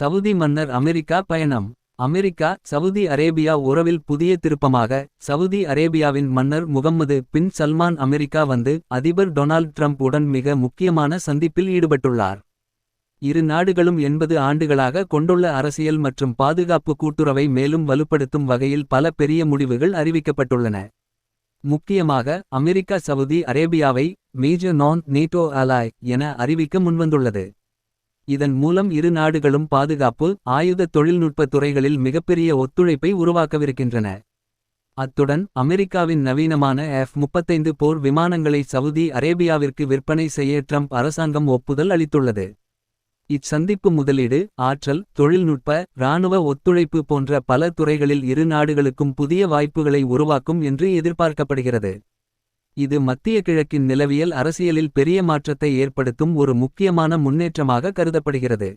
Saudi மன்னர் America பயணம். America Saudi Arabia உறவில் புதிய திருப்பமாக சவுதி அரேபியாவின் மன்னர் முகம்மது பின் சல்மான் அமெரிக்கா வந்து அதிபர் டொனால்ட் ட்ரம்ப் உடன் மிக முக்கியமான சந்திப்பில் ஈடுபட்டுள்ளார். இரு நாடுகளும் எண்பது ஆண்டுகளாக கொண்டுள்ள அரசியல் மற்றும் பாதுகாப்பு கூட்டுறவை மேலும் வலுப்படுத்தும் வகையில் பல பெரிய முடிவுகள் அறிவிக்கப்பட்டுள்ளன. முக்கியமாக அமெரிக்கா சவுதி அரேபியாவை மேஜர் நான் நேட்டோ அலாய் என அறிவிக்க முன்வந்துள்ளது. இதன் மூலம் இரு நாடுகளும் பாதுகாப்பு ஆயுத தொழில்நுட்ப துறைகளில் மிகப்பெரிய ஒத்துழைப்பை உருவாக்கவிருக்கின்றன. அத்துடன் அமெரிக்காவின் நவீனமான எஃப் முப்பத்தைந்து போர் விமானங்களை சவுதி அரேபியாவிற்கு விற்பனை செய்ய ட்ரம்ப் அரசாங்கம் ஒப்புதல் அளித்துள்ளது. இச்சந்திப்பு முதலீடு ஆற்றல் தொழில்நுட்ப இராணுவ ஒத்துழைப்பு போன்ற பல துறைகளில் இரு நாடுகளுக்கும் புதிய வாய்ப்புகளை உருவாக்கும் என்று எதிர்பார்க்கப்படுகிறது. இது மத்திய கிழக்கின் நிலவியல் அரசியலில் பெரிய மாற்றத்தை ஏற்படுத்தும் ஒரு முக்கியமான முன்னேற்றமாக கருதப்படுகிறது.